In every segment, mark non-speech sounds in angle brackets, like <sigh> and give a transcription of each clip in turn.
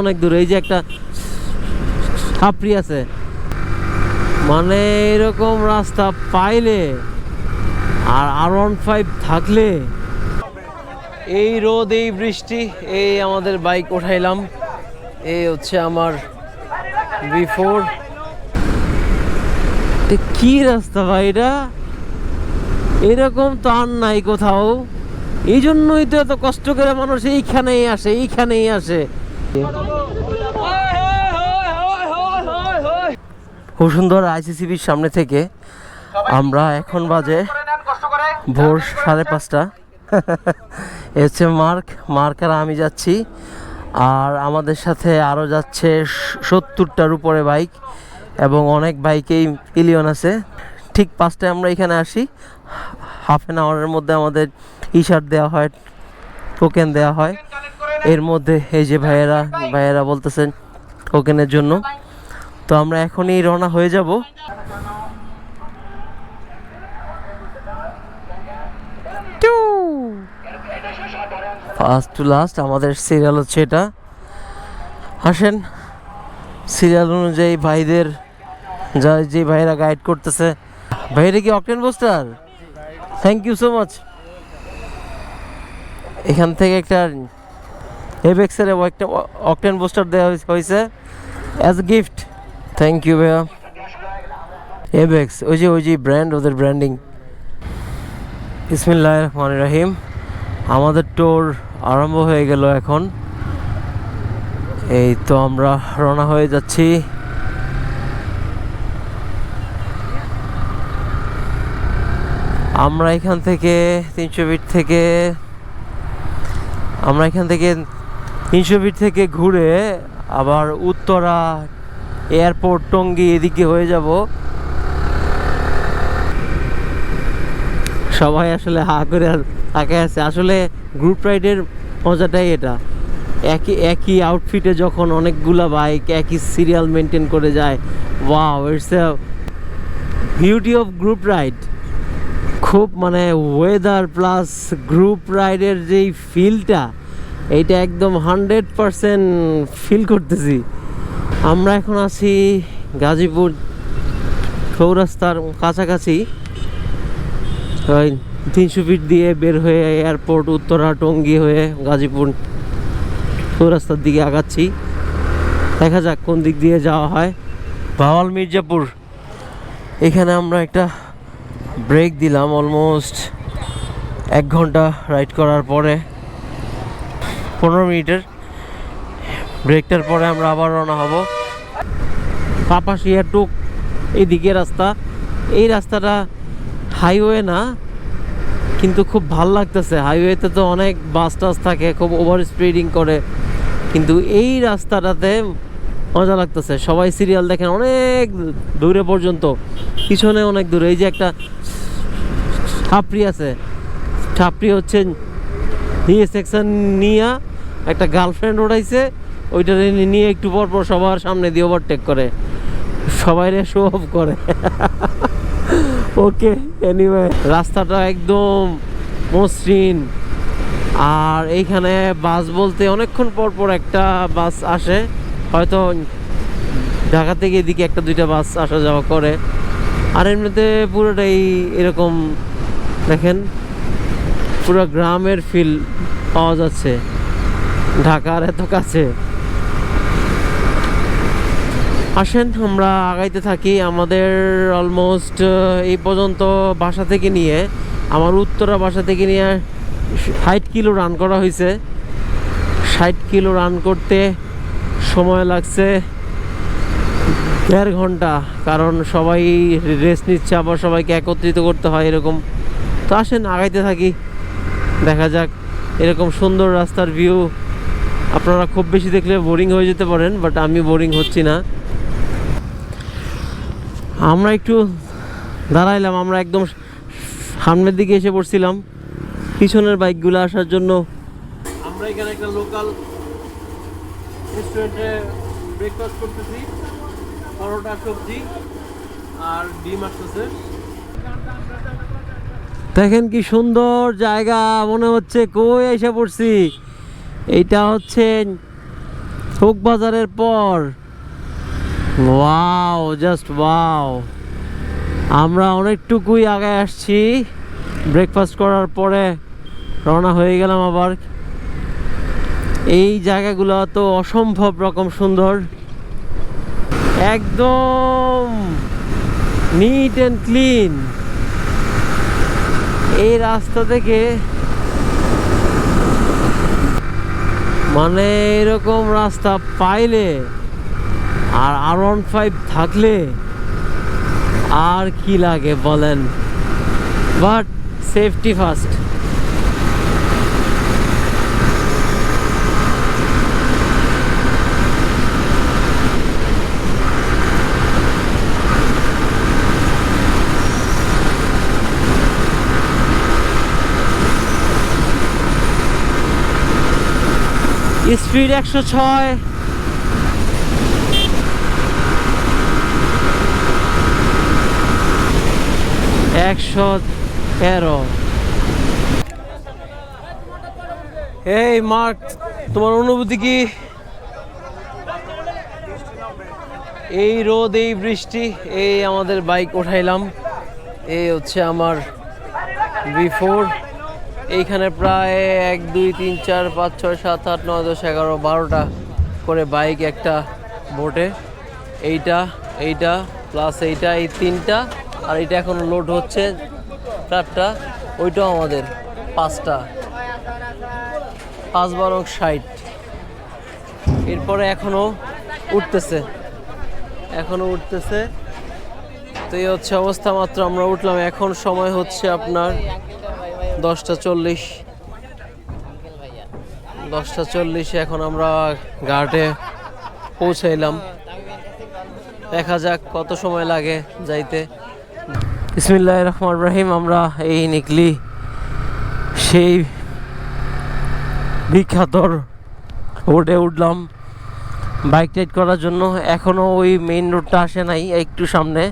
অনেক দূরে, এই যে একটা ছাপড়ি আছে। মানে এরকম রাস্তা পাইলে আর আর ওয়ান ফাইভ থাকলে এই রোদ, এই বৃষ্টি, এই আমাদের বাইক উঠাইলাম এই হচ্ছে আমার বি ফোর কি রাস্তা ভাই এটা? এরকম তো আর নাই কোথাও। এই জন্যই তো এত কষ্ট করে মানুষ এইখানেই আসে এইখানেই আসে। খুব সুন্দর আইসিসিবির সামনে থেকে আমরা এখন বাজে ভোর সাড়ে পাঁচটা। <laughs> এ হচ্ছে মার্ক মার্ক আর আমি যাচ্ছি। আর আমাদের সাথে আরও যাচ্ছে সত্তরটার উপরে বাইক এবং অনেক বাইকেই পিলিয়ন আছে। ঠিক পাঁচটায় আমরা এখানে আসি। হাফ অ্যান আওয়ারের মধ্যে আমাদের টি শার্ট দেওয়া হয়, টোকেন দেওয়া হয়। এর মধ্যে এই যে ভাইয়েরা ভাইয়েরা বলতেছেন টোকেনের জন্য। তো আমরা এখনই রওনা হয়ে যাব। ফার্স্ট টু লাস্ট আমাদের সিরিয়াল হচ্ছে এটা। আসেন সিরিয়াল অনুযায়ী ভাইদের যা যে ভাইরা গাইড করতেছে। ভাইরা কি octane poster thank you so much এখান থেকে একটা এভেক্সের একটা অকটেন পোস্টার দেওয়া হয়েছে- অ্যাজ গিফট থ্যাংক ইউ ভাইয়া। এভেক্স ওই যে ওই যে ব্র্যান্ড ওদের ব্র্যান্ডিং ইসমিল্লাহ রহমান রাহিম আমাদের টোর আরম্ভ হয়ে গেল এখন। এই তো আমরা রওনা হয়ে যাচ্ছি। আমরা এখান থেকে তিনশো ফিট থেকে আমরা এখান থেকে তিনশো থেকে ঘুরে আবার উত্তরা এয়ারপোর্ট, টঙ্গি এদিকে হয়ে যাব। সবাই আসলে হা করে তাকায় আছে। আসলে গ্রুপ রাইডের মজাটাই এটা। একই একই আউটফিটে যখন অনেকগুলা বাইক একই সিরিয়াল মেনটেন করে যায় wow it's a beauty of group ride খুব মানে ওয়েদার প্লাস গ্রুপ রাইডের যেই ফিলটা এইটা একদম হান্ড্রেড পারসেন্ট ফিল করতেছি। আমরা এখন আছি গাজীপুর চৌরাস্তার কাছাকাছি। তিনশো ফিট দিয়ে বের হয়ে এয়ারপোর্ট উত্তরা, টঙ্গী হয়ে গাজীপুর চৌরাস্তার দিকে আগাচ্ছি। দেখা যাক কোন দিক দিয়ে যাওয়া হয়। ভাওয়াল মির্জাপুর। এখানে আমরা একটা ব্রেক দিলাম অলমোস্ট এক ঘণ্টা রাইড করার পরে। পনেরো মিনিটের ব্রেকটার পরে আমরা আবার রওনা হব পাপাশিয়া টুক এইদিকে রাস্তা এই রাস্তাটা হাইওয়ে না কিন্তু খুব ভালো লাগতেছে হাইওয়েতে তো অনেক বাস টাস থাকে খুব ওভার স্পিডিং করে কিন্তু এই রাস্তাটাতে মজা লাগতেছে সবাই সিরিয়াল দেখেন অনেক দূরে পর্যন্ত পিছনে অনেক দূরে এই যে একটা ঠাপড়ি আছে ঠাপড়ি হচ্ছে নিয়ে সেকশন নিয়ে একটা গার্লফ্রেন্ড ওঠাইছে ওইটা নিয়ে একটু পর পর সবার সামনে দিয়ে ওভারটেক করে। সবাই শো অফ করে। ওকে এনিওয়ে রাস্তাটা একদম মসৃণ। আর এইখানে বাস বলতে অনেকক্ষণ পর পর একটা বাস আসে। হয়তো ঢাকা থেকে এদিকে একটা দুইটা বাস আসা যাওয়া করে। আর এমনিতে পুরোটাই এরকম, দেখেন। পুরো গ্রামের ফিল পাওয়া যাচ্ছে। ঢাকার এত কাছে। আসেন, আমরা আগাইতে থাকি আমাদের অলমোস্ট এই পর্যন্ত বাসা থেকে নিয়ে, আমার উত্তরা বাসা থেকে নিয়ে ষাট কিলো রান করা হয়েছে ষাট কিলো রান করতে সময় লাগছে দেড় ঘণ্টা, কারণ সবাই রেস্ট নিচ্ছে, আবার সবাইকে একত্রিত করতে হয়, এরকম। তো আসেন, আগাইতে থাকি। দেখা যাক, এরকম সুন্দর রাস্তার ভিউ আপনারা খুব বেশি দেখলে বোরিং হয়ে যেতে পারেন বাট আমি বোরিং হচ্ছি না। আমরা একটু দাঁড়াইলাম, আমরা একদম সামনের দিকে এসে পড়ছিলাম। পিছনের বাইকগুলো আসার জন্য। আমরা এখানে একটা লোকাল রেস্টুরেন্টে ব্রেকফাস্ট করতেছি, পরোটা, সবজি আর ডিম আসতেছে। দেখেন কি সুন্দর জায়গা, মনে হচ্ছে কই এসে পড়ছি। এইটা হচ্ছে শোক বাজারের পর। Wow just wow. আমরা অনেকটুকুই আগে আসছি। ব্রেকফাস্ট করার পরে রওনা হয়ে গেলাম আবার। এই জায়গাগুলো তো অসম্ভব রকম সুন্দর। একদম নিট অ্যান্ড ক্লিন এই রাস্তা থেকে মানে এরকম রাস্তা পাইলে আর আর ওয়ান ফাইভ থাকলে আর কি লাগে বলেন? বাট সেফটি ফার্স্ট স্পিড একশো ছয়। একশো তেরো। এই মার্ক, তোমার অনুভূতি কি? এই রোদ, এই বৃষ্টি, এই আমাদের বাইক উঠাইলাম। এই হচ্ছে আমার বিফোর এইখানে প্রায় এক, দুই, তিন, চার, পাঁচ, ছয়, সাত, আট, নয়, দশ, এগারো, বারোটা করে বাইক একটা বোটে এইটা এইটা প্লাস এইটা, এই তিনটা, আর এইটা এখন লোড হচ্ছে চারটা, ওইটাও আমাদের পাঁচটা। পাঁচ বারো ষাট। এরপরে এখনও উঠতেছে। এখনও উঠতেছে। তো এই হচ্ছে অবস্থা মাত্র, আমরা উঠলাম। এখন সময় হচ্ছে আপনার দশটা চল্লিশ। দশটা চল্লিশে এখন আমরা ঘাটে পৌঁছাইলাম। দেখা যাক কত সময় লাগে যাইতে। ইসমিল্লাহ রহমান রাহিম, আমরা এই নিকলি সেই বিখ্যাত রোডে উঠলাম। বাইক রাইড করার জন্য এখনও ওই মেইন রোডটা আসে নাই, একটু সামনে।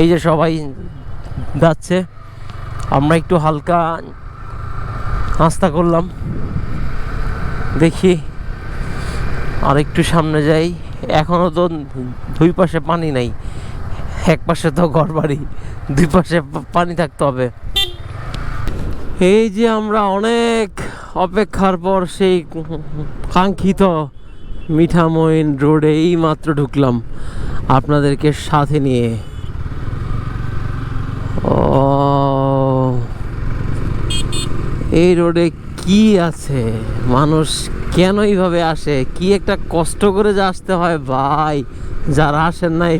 এই যে সবাই যাচ্ছে। আমরা একটু হালকা নাস্তা করলাম। দেখি আর একটু সামনে যাই। এখনও তো দুই পাশে পানি নাই। এক পাশে তো ঘর বাড়ি দুই পাশে পানি থাকতে হবে। এই যে আমরা অনেক অপেক্ষার পর সেই কাঙ্ক্ষিত মিঠামইন রোডে এই মাত্র ঢুকলাম। আপনাদেরকে সাথে নিয়ে ও এই রোডে কি আছে? মানুষ কেন এইভাবে আসে? কি একটা কষ্ট করে যে আসতে হয়? ভাই, যারা আসেন নাই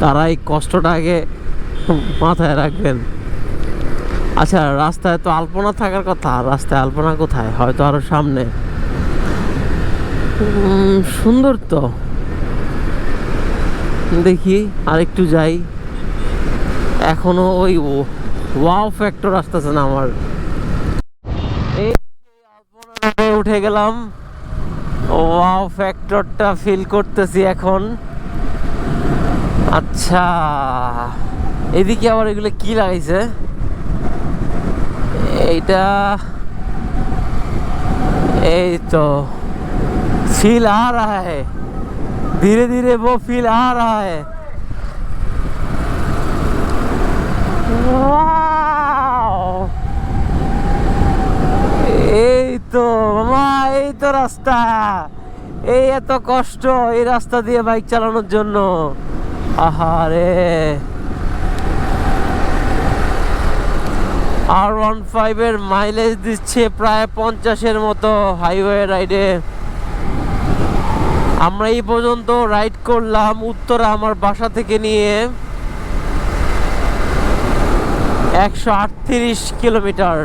তারা এই কষ্টটা আগে মাথায় রাখবেন। আচ্ছা রাস্তায় তো আলপনা থাকার কথা। রাস্তায় আলপনা কোথায়? হয়তো আরও সামনে। সুন্দর তো। দেখি, আরেকটু যাই। এখনও ওই ওয়াও ফ্যাক্টর আসতেছে না আমার এই সেই আলপনাতে উঠে গেলাম ওয়াও ফ্যাক্টরটা ফিল করতেছি এখন আচ্ছা এদিকে আবার এগুলো কি লাগাইছে এইটা এই তো फील आ रहा है धीरे धीरे वो फील आ रहा है তো মামা এই তো রাস্তা। এই এত কষ্ট এই রাস্তা দিয়ে বাইক চালানোর জন্য। আহারে আর ওয়ান ফাইভের মাইলেজ দিচ্ছে প্রায় পঞ্চাশের মতো হাইওয়ে রাইডে আমরা এই পর্যন্ত রাইড করলাম উত্তরা আমার বাসা থেকে নিয়ে একশো আটত্রিশ কিলোমিটার।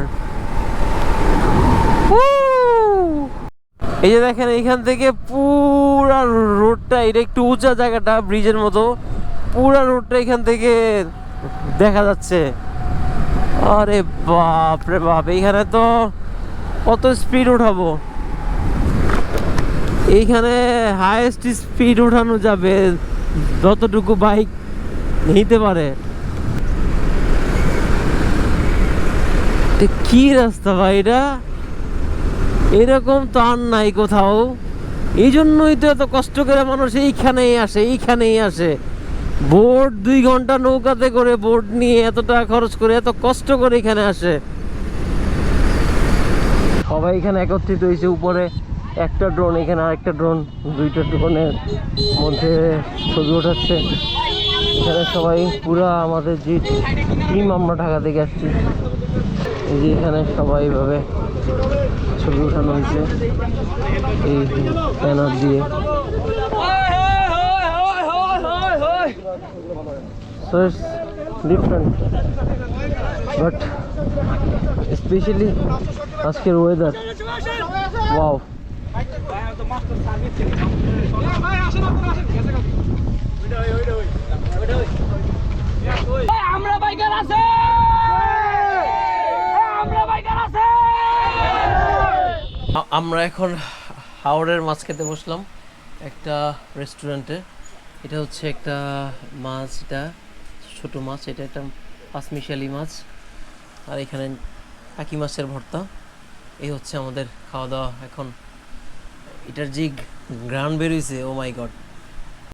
এই যে দেখেন, এইখান থেকে পুরা রোডটা এটা একটু উঁচা জায়গাটা ব্রিজের মতো। পুরা রোডটা এখান থেকে দেখা যাচ্ছে। আরে বাপ রে বাপ, এইখানে তো কত স্পিড উঠাবো? এইখানে হাইয়েস্ট স্পিড উঠানো যাবে, যতটুকু বাইক নিতে পারে। কি রাস্তা ভাই এটা? এরকম তো আর নাই কোথাও। এই জন্যই তো এত কষ্ট করে মানুষ এইখানেই আসে এইখানেই আসে। বোট দুই ঘণ্টা নৌকাতে করে বোট নিয়ে এত টাকা খরচ করে এত কষ্ট করে এখানে আসে। সবাই এখানে একত্রিত হয়েছে উপরে। একটা ড্রোন এখানে আরেকটা ড্রোন দুইটা ড্রোনের মধ্যে ছবি ওঠাচ্ছে। এখানে সবাই পুরা আমাদের যে টিম আমরা ঢাকা থেকে আসছি। এই যে এখানে সবাই এইভাবে ছবি ওঠানো হয়েছে। এই ব্যানার দিয়ে। Different. But especially আজকের ওয়েদার ওয়াও আমরা বাইকার আছে আমরা বাইকার আছে আমরা এখন হাওড়ের মাছ খেতে বসলাম একটা রেস্টুরেন্টে। এটা হচ্ছে একটা মাছ, এটা ছোটো মাছ, এটা একটা পাঁচমিশালি মাছ। আর এখানে কাকি মাছের ভর্তা। এই oh হচ্ছে আমাদের খাওয়া দাওয়া এখন। এটার যে গ্রান বেরিয়েছে ও মাই গড